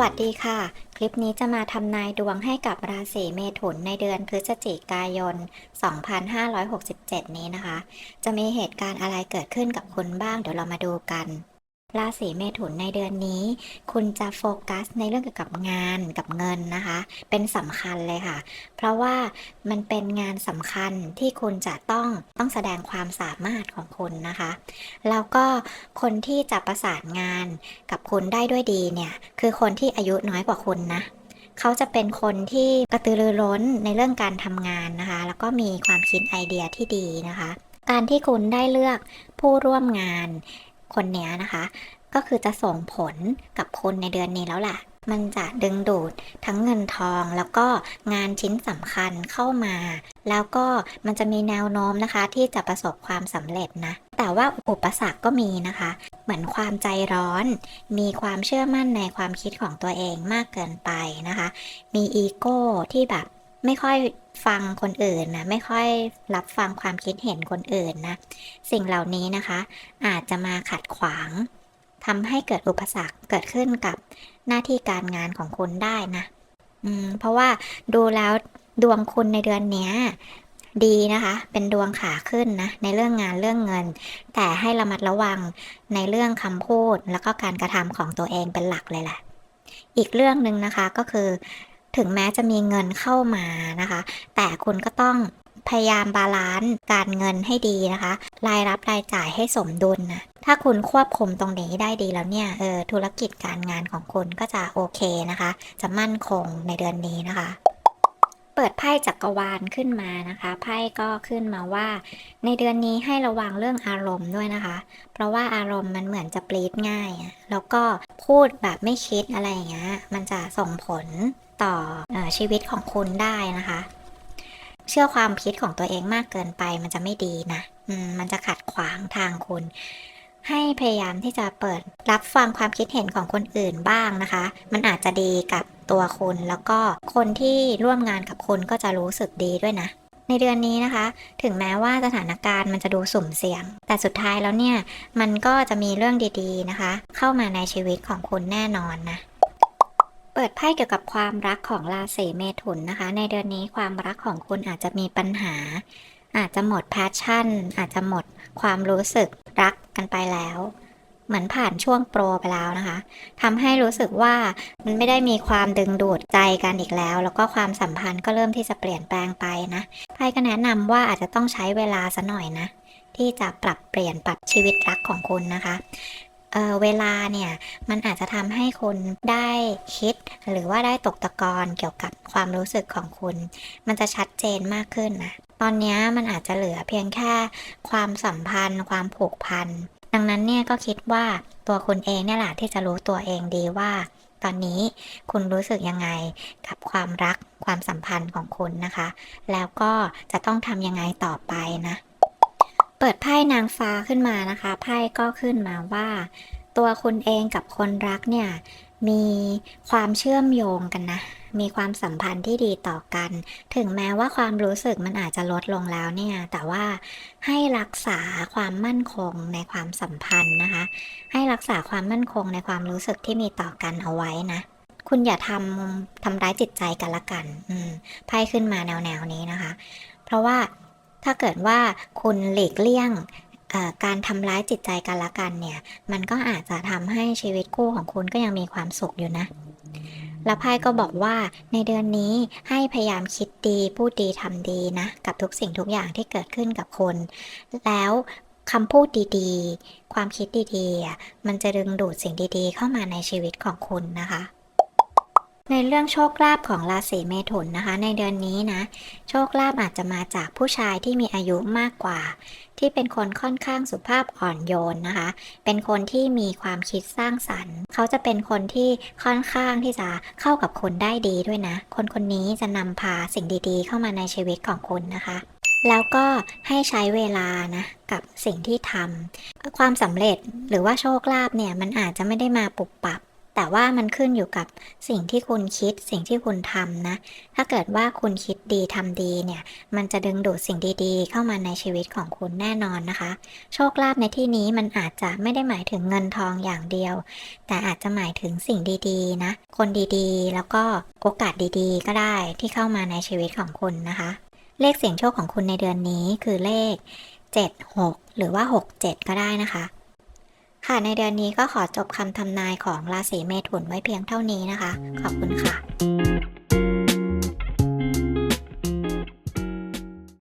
วัสดีค่ะ คลิปนี้จะมาทำนายดวงให้กับราศีเมถุนในเดือนพฤศจิกายน 2567 นี้นะคะ จะมีเหตุการณ์อะไรเกิดขึ้นกับคุณบ้าง เดี๋ยวเรามาดูกัน ราศีเมถุนในเดือนนี้ คุณจะโฟกัสในเรื่องเกี่ยวกับงานกับเงินนะคะ เป็นสำคัญเลยค่ะ เพราะว่ามันเป็นงานสำคัญที่คุณจะต้องต้องแสดงความสามารถของคุณนะคะ แล้วก็คนที่จะประสานงานกับคุณได้ด้วยดีเนี่ย คือคนที่อายุน้อยกว่าคุณนะเขาจะเป็นคนที่กระตือรือร้นในเรื่องการทำงานนะคะ แล้วก็มีความคิดไอเดียที่ดีนะคะ การที่คุณได้เลือกผู้ร่วมงาน คนเนี้ยนะคะ ก็คือจะส่งผลกับคุณในเดือนนี้แล้วแหละมันจะดึงดูดทั้งเงินทองแล้วก็งานชิ้นสำคัญเข้ามา แล้วก็มันจะมีแนวโน้มนะคะ ที่จะประสบความสำเร็จนะ แต่ว่าอุปสรรคก็มีนะคะ เหมือนความใจร้อน มีความเชื่อมั่นในความคิดของตัวเองมากเกินไปนะคะ มีอีโก้ที่แบบไม่ค่อย ฟังคนอื่นนะไม่ค่อยรับฟังความคิดเห็นคนอื่นนะสิ่งเหล่านี้นะคะ อาจจะมาขัดขวางทำให้เกิดอุปสรรคเกิดขึ้นกับหน้าที่การงานของคุณได้นะอืมเพราะว่าดูแล้วดวงคุณในเดือนนี้ดีนะคะ เป็นดวงขาขึ้นนะ ในเรื่องงานเรื่องเงิน แต่ให้ระมัดระวังในเรื่องคำพูดแล้วก็การกระทำของตัวเองเป็นหลักเลยแหละ อีกเรื่องหนึ่งนะคะก็คือ ถึงแม้จะมีเงินเข้ามานะคะ แต่คุณก็ต้องพยายามบาลานซ์การเงินให้ดีนะคะ รายรับรายจ่ายให้สมดุลนะถ้าคุณควบคุมตรงนี้ได้ดีแล้วเนี่ยเออธุรกิจการงานของคุณก็จะโอเคนะคะ จะมั่นคงในเดือนนี้นะคะ เปิดไพ่จักรวาลขึ้นมานะคะไพ่ก็ขึ้นมาว่า ในเดือนนี้ให้ระวังเรื่องอารมณ์ด้วยนะคะ เพราะว่าอารมณ์มันเหมือนจะปลีดง่าย แล้วก็พูดแบบไม่คิดอะไรอย่างเงี้ยมันจะส่งผลต่ออชีวิตของคุณได้นะคะ เชื่อความคิดของตัวเองมากเกินไปมันจะไม่ดีนะมมันจะขัดขวางทางคุณให้พยายามที่จะเปิดรับฟังความคิดเห็นของคนอื่นบ้างนะคะ มันอาจจะดีกับ ตัวคุณ แล้วก็คนที่ร่วมงานกับคุณก็จะรู้สึกดีด้วยนะ ในเดือนนี้นะคะ ถึงแม้ว่าสถานการณ์มันจะดูสุ่มเสี่ยง แต่สุดท้ายแล้วเนี่ย มันก็จะมีเรื่องดีๆนะคะ เข้ามาในชีวิตของคุณแน่นอนนะเปิดไพ่เกี่ยวกับความรักของราศีเมถุนนะคะ ในเดือนนี้ความรักของคุณอาจจะมีปัญหา อาจจะหมดแพชชั่น อาจจะหมดความรู้สึกรักกันไปแล้ว เหมือนผ่านช่วงโปรไปแล้วนะคะทำให้รู้สึกว่ามันไม่ได้มีความดึงดูดใจกันอีกแล้ว แล้วก็ความสัมพันธ์ก็เริ่มที่จะเปลี่ยนแปลงไปนะไพ่ก็แนะนำว่าอาจจะต้องใช้เวลาสัหน่อยนะ ที่จะปรับเปลี่ยนปรับชีวิตรักของคุณนะคะเเวลาเนี่ยมันอาจจะทำให้คุณได้คิด หรือว่าได้ตกตะกอนเกี่ยวกับความรู้สึกของคุณ มันจะชัดเจนมากขึ้นนะตอนนี้มันอาจจะเหลือเพียงแค่ความสัมพันธ์ ความผูกพัน ดังนั้นเนี่ยก็คิดว่าตัวคุณเองเนี่ยแหละที่จะรู้ตัวเองดีว่า ตอนนี้คุณรู้สึกยังไงกับความรักความสัมพันธ์ของคุณนะคะ แล้วก็จะต้องทำยังไงต่อไปนะ เปิดไพ่นางฟ้าขึ้นมานะคะไพ่ก็ขึ้นมาว่า ตัวคุณเองกับคนรักเนี่ยมีความเชื่อมโยงกันนะ มีความสัมพันธ์ที่ดีต่อกัน ถึงแม้ว่าความรู้สึกมันอาจจะลดลงแล้วเนี่ย แต่ว่าให้รักษาความมั่นคงในความสัมพันธ์นะคะ ให้รักษาความมั่นคงในความรู้สึกที่มีต่อกันเอาไว้นะ คุณอย่าทำทำร้ายจิตใจกันละกัน อืมไพ่ขึ้นมาแนวแนวๆนี้นะคะ เพราะว่าถ้าเกิดว่าคุณหลีกเลี่ยงการทำร้ายจิตใจกันละกันเนี่ย มันก็อาจจะทำให้ชีวิตคู่ของคุณก็ยังมีความสุขอยู่นะ แล้วไพ่ก็บอกว่าในเดือนนี้ให้พยายามคิดดี พูดดีทำดีนะ กับทุกสิ่งทุกอย่างที่เกิดขึ้นกับคน แล้วคำพูดดีๆ ความคิดดีๆ มันจะดึงดูดสิ่งดีๆ เข้ามาในชีวิตของคุณนะคะ ในเรื่องโชคลาภของราศีเมถุนนะคะ ในเดือนนี้นะ โชคลาภอาจจะมาจากผู้ชายที่มีอายุมากกว่า ที่เป็นคนค่อนข้างสุภาพอ่อนโยนนะคะ เป็นคนที่มีความคิดสร้างสรรค์ เขาจะเป็นคนที่ค่อนข้างที่จะเข้ากับคนได้ดีด้วยนะ คนคนนี้จะนำพาสิ่งดีๆ เข้ามาในชีวิตของคุณนะคะแล้วก็ให้ใช้เวลานะกับสิ่งที่ทำความสำเร็จหรือว่าโชคลาภเนี่ยมันอาจจะไม่ได้มาปุบปับ แต่ว่ามันขึ้นอยู่กับสิ่งที่คุณคิดสิ่งที่คุณทำนะ ถ้าเกิดว่าคุณคิดดีทำดีเนี่ย มันจะดึงดูดสิ่งดีๆ เข้ามาในชีวิตของคุณแน่นอนนะคะ โชคลาภในที่นี้มันอาจจะไม่ได้หมายถึงเงินทองอย่างเดียว แต่อาจจะหมายถึงสิ่งดีๆนะ คนดีๆ แล้วก็โอกาสดีๆ ก็ได้ที่เข้ามาในชีวิตของคุณนะคะ เลขเสียงโชคของคุณในเดือนนี้คือเลข 7 6 หรือว่า 6 7 ก็ได้นะคะ ค่ะในเดือนนี้ก็ขอจบคำทำนายของราศีเมถุนไว้เพียงเท่านี้นะคะ ขอบคุณค่ะ